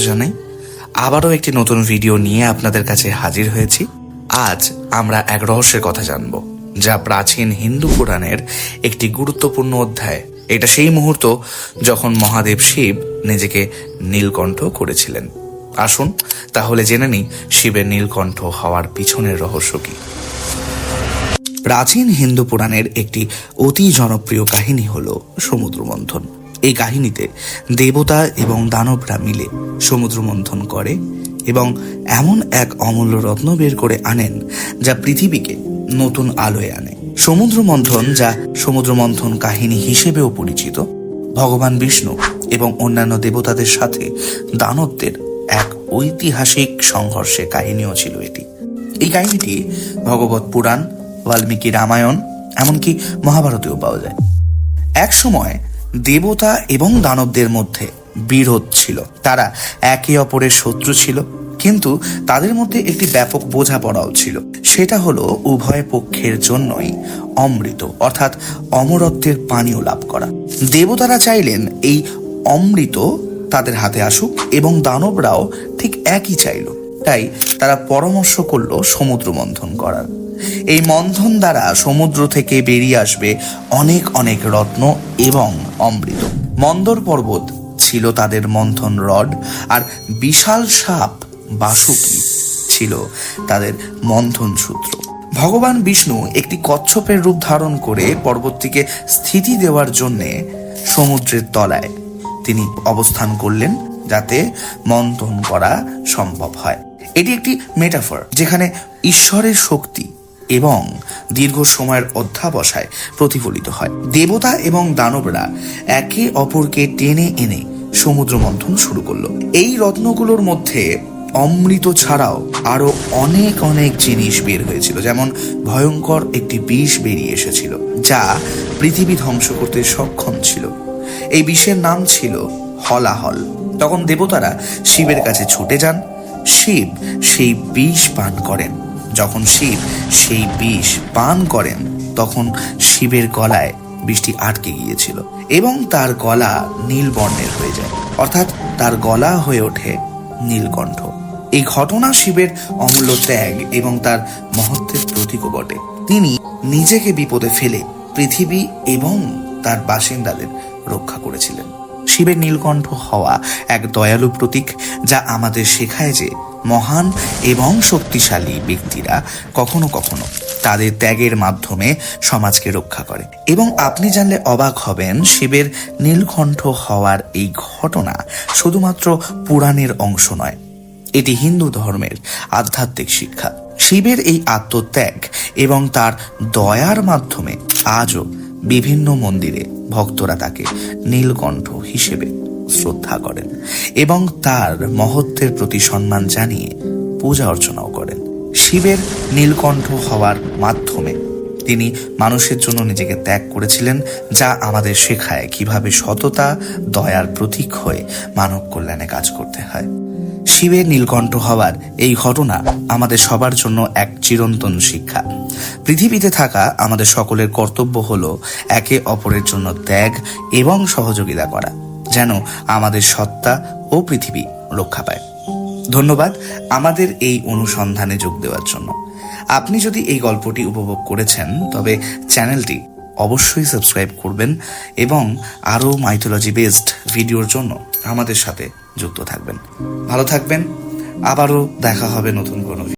জানাই। আবারও একটি নতুন ভিডিও নিয়ে আপনাদের কাছে হাজির হয়েছি। আজ আমরা এক রহস্যের কথা জানব, যা প্রাচীন হিন্দু পুরাণের একটি গুরুত্বপূর্ণ অধ্যায়। এটা সেই মুহূর্ত যখন মহাদেব শিব নিজেকে নীলকণ্ঠ করেছিলেন। আসুন, তাহলে জেনে নিই শিবের নীলকণ্ঠ হওয়ার পিছনের রহস্য কি। প্রাচীন হিন্দু পুরাণের একটি অতি জনপ্রিয় কাহিনী হল সমুদ্র মন্থন এই কাহিনীতে দেবতা এবং দানবরা মিলে সমুদ্র মন্থন করে এবং এমন এক অমূল্য রত্ন বের করে আনেন যা পৃথিবীকে নতুন আলোয় আনে। সমুদ্র মন্থন যা সমুদ্র মন্থন কাহিনী হিসেবেও পরিচিত। ভগবান বিষ্ণু এবং অন্যান্য দেবতাদের সাথে দানবদের এক ঐতিহাসিক সংঘর্ষের কাহিনীও ছিল এটি। এই কাহিনীটি ভগবত পুরাণ, বাল্মীকি রামায়ণ, এমনকি মহাভারতেও পাওয়া যায়। এক সময় দেবতা এবং দানবদের মধ্যে বিরোধ ছিল। তারা একে অপরের শত্রু ছিল, কিন্তু তাদের মধ্যে একটি ব্যাপক বোঝাপড়াও ছিল। সেটা হলো উভয় পক্ষের জন্যই অমৃত, অর্থাৎ অমরত্বের পানীয় লাভ করা। দেবতারা চাইলেন এই অমৃত তাদের হাতে আসুক এবং দানবরাও ঠিক একই চাইল। তাই তারা পরামর্শ করল সমুদ্র মন্থন করার। এই মন্থন দ্বারা সমুদ্র থেকে বেরিয়ে আসবে অনেক অনেক রত্ন এবং অমৃত। মন্দর পর্বত ছিল তাদের মন্থন রড আর বিশাল সাপ বাসুকি ছিল তাদের মন্থন সূত্র। ভগবান বিষ্ণু একটি কচ্ছপের রূপ ধারণ করে পর্বতটিকে স্থিতি দেওয়ার জন্যে সমুদ্রের তলায় তিনি অবস্থান করলেন যাতে মন্থন করা সম্ভব হয়। এটি একটি মেটাফর যেখানে ঈশ্বরের শক্তি এবং দীর্ঘ সময়ের অধ্যাবসায় প্রতিফলিত হয়। দেবতা এবং দানবরা একে অপরকে টেনে এনে সমুদ্র মন্থন শুরু করল। এই রত্নগুলোর মধ্যে অমৃত ছাড়াও আরও অনেক অনেক জিনিস বের হয়েছিল, যেমন ভয়ঙ্কর একটি বিষ বেরিয়ে এসেছিল, যা পৃথিবী ধ্বংস করতে সক্ষম ছিল। এই বিষের নাম ছিল হলাহল। তখন দেবতারা শিবের কাছে ছুটে যান। শিব সেই বিষ পান করেন। যখন শিব সেই বিষ পান করেন, তখন শিবের গলায় বিষটি আটকে গিয়েছিল এবং তার গলা নীল বর্ণের হয়ে যায়। অর্থাৎ তার গলা হয়ে ওঠে নীলকণ্ঠ। এই ঘটনা শিবের অমূল্য ত্যাগ এবং তার মহত্বের প্রতীকও বটে। তিনি নিজেকে বিপদে ফেলে পৃথিবী এবং তার বাসিন্দাদের রক্ষা করেছিলেন। শিবের নীলকণ্ঠ হওয়া এক দয়ালু প্রতীক যা আমাদের শেখায় যে মহান এবং শক্তিশালী ব্যক্তিরা কখনো কখনো তাদের ত্যাগের মাধ্যমে সমাজকে রক্ষা করে। এবং আপনি জানলে অবাক হবেন শিবের নীলকণ্ঠ হওয়ার এই ঘটনা শুধুমাত্র পুরাণের অংশ নয়, এটি হিন্দু ধর্মের আধ্যাত্মিক শিক্ষা। শিবের এই আত্মত্যাগ এবং তার দয়ার মাধ্যমে আজও বিভিন্ন মন্দিরে ভক্তরা তাকে নীলকণ্ঠ হিসেবে শ্রদ্ধা করেন এবং তার মহত্বের প্রতি সম্মান জানিয়ে পূজা অর্চনাও করেন। শিবের নীলকণ্ঠ হওয়ার মাধ্যমে তিনি মানুষের জন্য নিজেকে ত্যাগ করেছিলেন, যা আমাদের শেখায় কীভাবে সততা, দয়ার প্রতীক হয়ে মানব কল্যাণে কাজ করতে হয়। শিবের নীলকণ্ঠ হওয়ার এই ঘটনা আমাদের সবার জন্য এক চিরন্তন শিক্ষা। পৃথিবীতে থাকা আমাদের সকলের কর্তব্য হলো একে অপরের জন্য ত্যাগ এবং সহযোগিতা করা, যেন আমাদের সত্তা ও পৃথিবী রক্ষা পায়। ধন্যবাদ আমাদের এই অনুসন্ধানে যোগ দেওয়ার জন্য। আপনি যদি এই গল্পটি উপভোগ করেছেন, তবে চ্যানেলটি অবশ্যই সাবস্ক্রাইব করবেন এবং আরও মাইথোলজি বেসড ভিডিওর জন্য আমাদের সাথে যুক্ত থাকবেন। ভালো থাকবেন। আবারও দেখা হবে নতুন কোনো